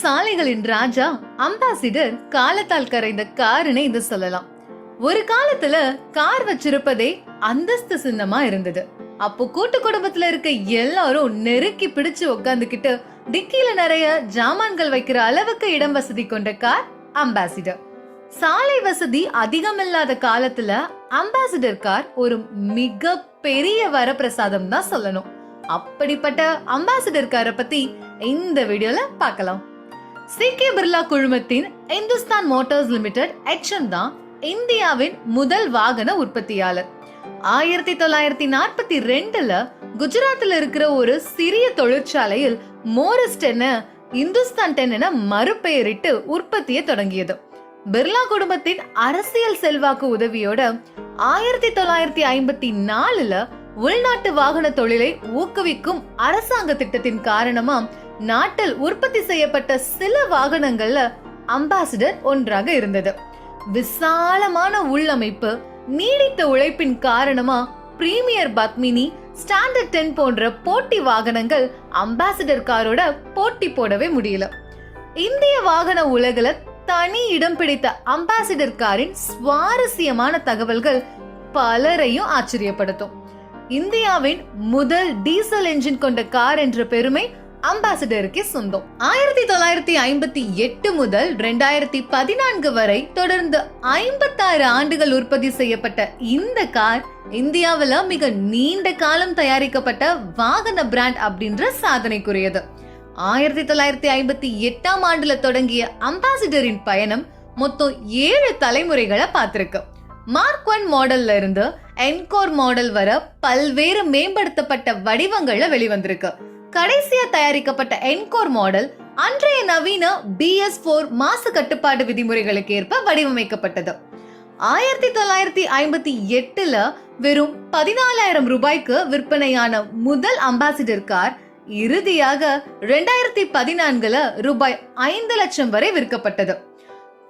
சாலைகளின் ராஜா அம்பாசிடர் காலத்தால் கரைந்த காருன்னு இது சொல்லலாம். ஒரு காலத்துல கார் வச்சிருப்பதே அந்தஸ்து சின்னமா இருந்தது. அப்போ கூட்டு குடும்பத்துல இருக்க எல்லாரும் நெருக்கி பிடிச்சு உட்காந்துக்கிட்டு டிக்கில நிறைய ஜாமான்கள் வைக்கிற அளவுக்கு இடம் வசதி கொண்ட கார் அம்பாசிடர். சாலை வசதி அதிகமில்லாத காலத்துல அம்பாசிடர் கார் ஒரு மிக பெரிய வரப்பிரசாதம் தான் சொல்லணும். அப்படிப்பட்ட அம்பாசிடர் காரை பத்தி இந்த வீடியோல பார்க்கலாம். சிகே பிர்லா குழுமத்தின் இந்துஸ்தான் மோட்டார்ஸ் லிமிடெட் எச்எம் தான் இந்தியாவின் முதல் வாகன உற்பத்தியாளர். ஆயிரத்தி தொள்ளாயிரத்தி நாற்பத்தி ரெண்டுல குஜராத்தில் இருக்கிற ஒரு சிறிய தொழிற்சாலையில் மோரிஸ் டென்ன இந்துஸ்தான் டென் என மறுபெயரிட்டு உற்பத்தியை தொடங்கியது. பிர்லா குடும்பத்தின் அரசியல் செல்வாக்கு உதவியோட ஆயிரத்தி தொள்ளாயிரத்தி ஐம்பத்தி நாலுல உள்நாட்டு வாகன தொழிலை ஊக்குவிக்கும் அரசாங்க திட்டத்தின் காரணமா நாட்டில் உற்பத்தி செய்யப்பட்ட சில வாகனங்கள்ல அம்பாசிடர் ஒன்றாக இருந்தது. விசாலமான உள்ளமைப்பு நீடித்த உழைப்பின் காரணமா பிரீமியர் பத்மினி ஸ்டாண்டர்ட் டென் போன்ற போட்டி வாகனங்கள் அம்பாசிடர் காரோட போட்டி போடவே முடியல. இந்திய வாகன உலகில தனி இடம் பிடித்த அம்பாசிடர் காரின் சுவாரஸ்யமான தகவல்கள் பலரையும் ஆச்சரியப்படுத்தும். இந்தியாவின் முதல் டீசல் என்ஜின் கொண்ட கார் என்ற பெருமை அம்பாசிடருக்கே சொந்தம். ஆயிரத்தி தொள்ளாயிரத்தி ஐம்பத்தி எட்டு முதல் ரெண்டாயிரத்தி பதினான்கு வரை தொடர்ந்து ஐம்பத்தாறு ஆண்டுகள் உற்பத்தி செய்யப்பட்ட இந்த கார் இந்தியாவில் மிக நீண்ட காலம் தயாரிக்கப்பட்ட வாகன பிராண்ட் அப்படின்ற சாதனைக்குரியது. ஆயிரத்தி தொள்ளாயிரத்தி ஐம்பத்தி எட்டாம் ஆண்டுல தொடங்கிய அம்பாசிடரின் பயணம் மொத்தம் ஏழு தலைமுறைகளை பார்த்திருக்கு. மார்க் ஒன் மாடல்ல இருந்து என்கோர் மாடல் வர பல்வேறு மேம்படுத்தப்பட்ட வடிவங்கள்ல வெளிவந்திருக்கு. கடைசியா தயாரிக்கப்பட்ட என்கோர் மாடல் அன்றைய நவீன பிஎஸ் போர் மாசு கட்டுப்பாடு விதிமுறைகளுக்கு ஏற்ப வடிவமைக்கப்பட்டது. ஆயிரத்தி தொள்ளாயிரத்தி ஐம்பத்தி எட்டுல வெறும் பதினாலாயிரம் ரூபாய்க்கு விற்பனையான முதல் அம்பாசிடர் கார் இறுதியாக ரெண்டாயிரத்தி பதினான்குல ரூபாய் ஐந்து லட்சம் வரை விற்கப்பட்டது.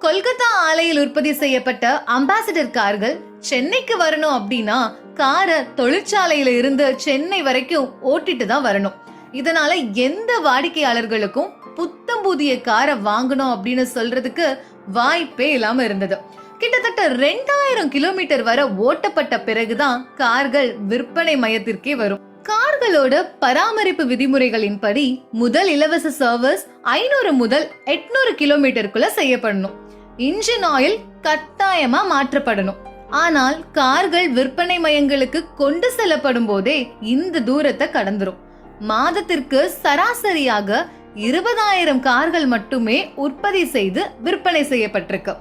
கொல்கத்தா ஆலையில் உற்பத்தி செய்யப்பட்ட அம்பாசிடர் கார்கள் சென்னைக்கு வரணும் அப்படின்னா காரை தொழிற்சாலையில இருந்து சென்னை வரைக்கும் ஓட்டிட்டு தான் வரணும். இதனால எந்த வாடிக்கையாளர்களுக்கும் புத்தம் புதிய காரை வாங்கணும் அப்படின்னு சொல்றதுக்கு வாய்ப்பே இல்லாம இருந்தது. கிட்டத்தட்ட ரெண்டாயிரம் கிலோமீட்டர் வரை ஓட்டப்பட்ட பிறகுதான் கார்கள் விற்பனை மையத்திற்கே வரும். கார்களோட பராமரிப்பு விதிமுறைகளின்படி முதல் இலவச சர்வீஸ் ஐநூறு முதல் எட்நூறு கிலோமீட்டருக்குள்ள செய்யப்படணும். இன்ஜின் ஆயில் கட்டாயமா மாற்றப்படணும். ஆனால் கார்கள் விற்பனை மையங்களுக்கு கொண்டு செல்லப்படும் போதே இந்த தூரத்தை கடந்துரும். மாதத்திற்கு சராசரியாக இருபதாயிரம் கார்கள் மட்டுமே உற்பத்தி செய்து விற்பனை செய்யப்பட்டிருக்கு.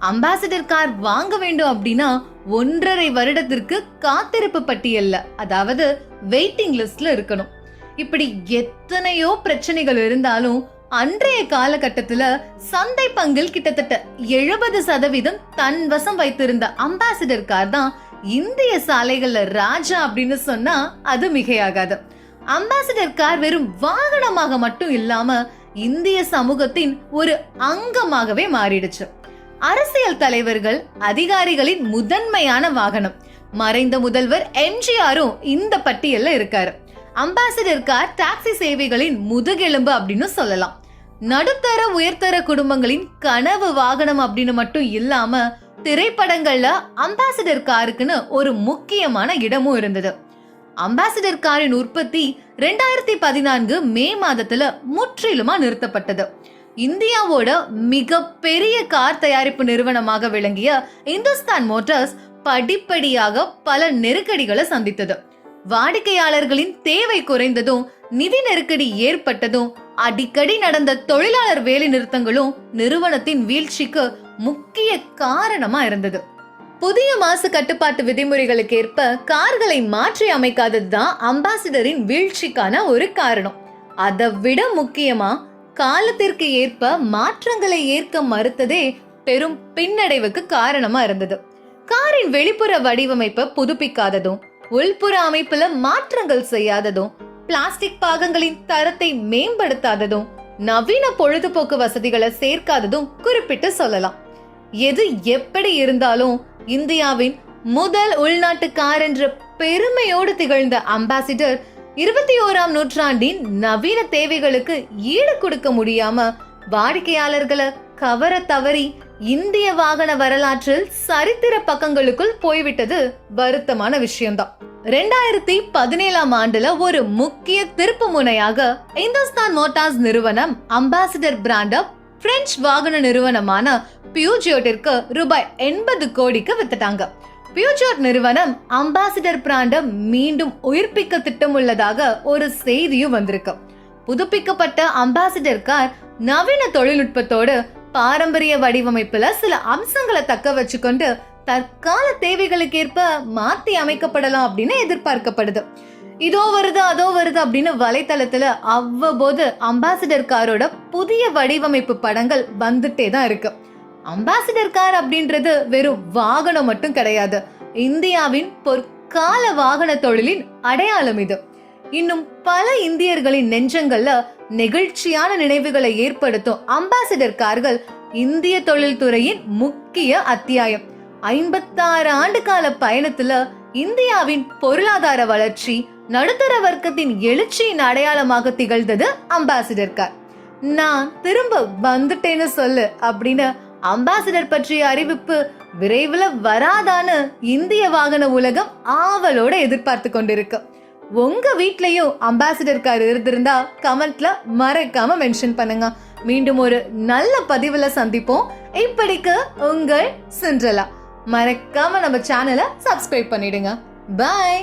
அம்பாசிடர் கார் வாங்க வேண்டும் அப்படின்னா ஒன்றரை வருடத்திற்கு காத்திருப்பு பட்டியல்ல. அதாவது வெயிட்டிங் லிஸ்ட்ல இருக்கணும். இப்படி எத்தனையோ பிரச்சனைகள் இருந்தாலும் அன்றைய காலகட்டத்துல சந்தை பங்கில் கிட்டத்தட்ட எழுபது சதவீதம் தன் வசம் வைத்திருந்த அம்பாசிடர் கார் தான் இந்திய சாலைகள்ல ராஜா அப்படின்னு சொன்னா அது மிகையாகாது. அம்பாசிடர் கார் வெறும் வாகனமாக மட்டும் இல்லாம இந்திய சமூகத்தின் ஒரு அங்கமாகவே மாறிடுச்சு. அரசியல் தலைவர்கள் அதிகாரிகளின் முதன்மையான வாகனம். மறைந்த முதல்வர் எம்ஜிஆரும் இந்த பட்டியல்ல இருக்காரு. அம்பாசிடர் கார் டாக்ஸி சேவைகளின் முதுகெலும்பு அப்படின்னு சொல்லலாம். நடுத்தர உயர்தர குடும்பங்களின் கனவு வாகனம் அப்படின்னு மட்டும் இல்லாம திரைப்படங்கள்ல அம்பாசிடர் காருக்குன்னு ஒரு முக்கியமான இடமும் இருந்தது. அம்பாசிடர் காரின் உற்பத்தி ரெண்டாயிரத்தி பதினான்கு மே மாதத்துல முற்றிலுமா நிறுத்தப்பட்டது. இந்தியாவோட மிக பெரிய கார் தயாரிப்பு நிறுவனமாக விளங்கிய இந்துஸ்தான் மோட்டார்ஸ் படிப்படியாக பல நெருக்கடிகளை சந்தித்தது. வாடிக்கையாளர்களின் தேவை குறைந்ததும் நிதி நெருக்கடி ஏற்பட்டதும் அடிக்கடி நடந்த தொழிலாளர் வேலை நிறுத்தங்களும் நிறுவனத்தின் வீழ்ச்சிக்கு முக்கிய காரணமா இருந்தது. புதிய மாசு கட்டுப்பாட்டு விதிமுறைகளுக்கு ஏற்ப கார்களை மாற்றி அமைக்காதது தான் அம்பாசிடரின் வீழ்ச்சிக்கான ஒரு காரணம். அதை விட முக்கியமா காலத்திற்கு ஏற்ப மாற்றங்களை ஏற்க மறுத்ததே பெரும் பின்னடைவுக்கு காரணமா இருந்தது. காரின் வெளிப்புற வடிவமைப்பை புதுப்பிக்காததும் உள்புற அமைப்புல மாற்றங்கள் செய்யாததும் பிளாஸ்டிக் பாகங்களின் தரத்தை மேம்படுத்தாததும் நவீன பொழுதுபோக்கு வசதிகளை சேர்க்காததும் குறிப்பிட்டு சொல்லலாம். எது எப்படி இருந்தாலும் இந்தியாவின் முதல் உள்நாட்டுக்கார் என்ற பெருமையோடு திகழ்ந்த அம்பாசிடர் இருபத்தி ஓராம் நூற்றாண்டின் நவீன தேவைகளுக்கு ஈடு கொடுக்க முடியாம வாடிக்கையாளர்களை கவர தவறி இந்திய வாகன வரலாற்றில் சரித்திர பக்கங்களுக்குள் போய்விட்டது வருத்தமான விஷயம்தான். ரெண்டாயிரத்தி பதினேழாம் ஆண்டுல ஒரு முக்கிய திருப்பு முனையாக இந்துஸ்தான் மோட்டார்ஸ் நிறுவனம் அம்பாசிடர் பிராண்ட பிரெஞ்சு வாகன நிறுவனமான பியூஜியோட்டிற்கு ரூபாய் எண்பது கோடிக்கு வித்துட்டாங்க. பியூஜோட் நிறுவனம் அம்பாசிடர் பிராண்டை மீண்டும் உயிர்ப்பிக்க திட்டமுள்ளதாக ஒரு செய்தியும் வந்திருக்கு. புதுப்பிக்கப்பட்ட அம்பாசிடர் கார் நவீன தொழில்நுட்பத்தோடு பாரம்பரிய வடிவமைப்புல சில அம்சங்களை தக்க வச்சுக்கொண்டு தற்கால தேவைகளுக்கேற்ப மாற்றி அமைக்கப்படலாம் அப்படின்னு எதிர்பார்க்கப்படுது. இதோ வருது அதோ வருது அப்படின்னு வலைத்தளத்துல அவ்வப்போது அம்பாசிடர் காரோட புதிய வடிவமைப்பு படங்கள் வந்துட்டே தான் இருக்கு. அம்பாசிடர் கார் அப்படின்றது வெறும் வாகனம் மட்டும் கிடையாது. இந்தியாவின் பொற்கால வாகன தொழிலின் அடையாளம் இது. இன்னும் பல இந்தியர்களின் நெஞ்சங்கள்ல நெகிழ்ச்சியான நினைவுகளை ஏற்படுத்தும் அம்பாசிடர் கார்கள் இந்திய தொழில்துறையின் முக்கிய அத்தியாயம். ஐம்பத்தாறு ஆண்டு கால பயணத்துல இந்தியாவின் பொருளாதார வளர்ச்சி நடுத்தர வர்க்கத்தின் எழுச்சியின் அடையாளமாக திகழ்ந்தது அம்பாசிடர் கார் நான் திரும்ப வந்துட்டேன்னு சொல்லு அப்படின்னு அம்பாசிடர் பற்றிய அறிவிப்பு விரைவில் வராதான்னு இந்திய வாகன உலகம் ஆவலோட எதிர்பார்த்து கொண்டிருக்கு. உங்க வீட்லயும் அம்பாசிடர் கார் இருந்திருந்தா கமெண்ட்ல மறக்காம மென்ஷன் பண்ணுங்க. மீண்டும் ஒரு நல்ல பதிவுல சந்திப்போம். இப்படிக்கு உங்கள் சிண்ட்ரலா மறக்காம நம்ம சேனலை சப்ஸ்கிரைப் பண்ணிடுங்க. பாய்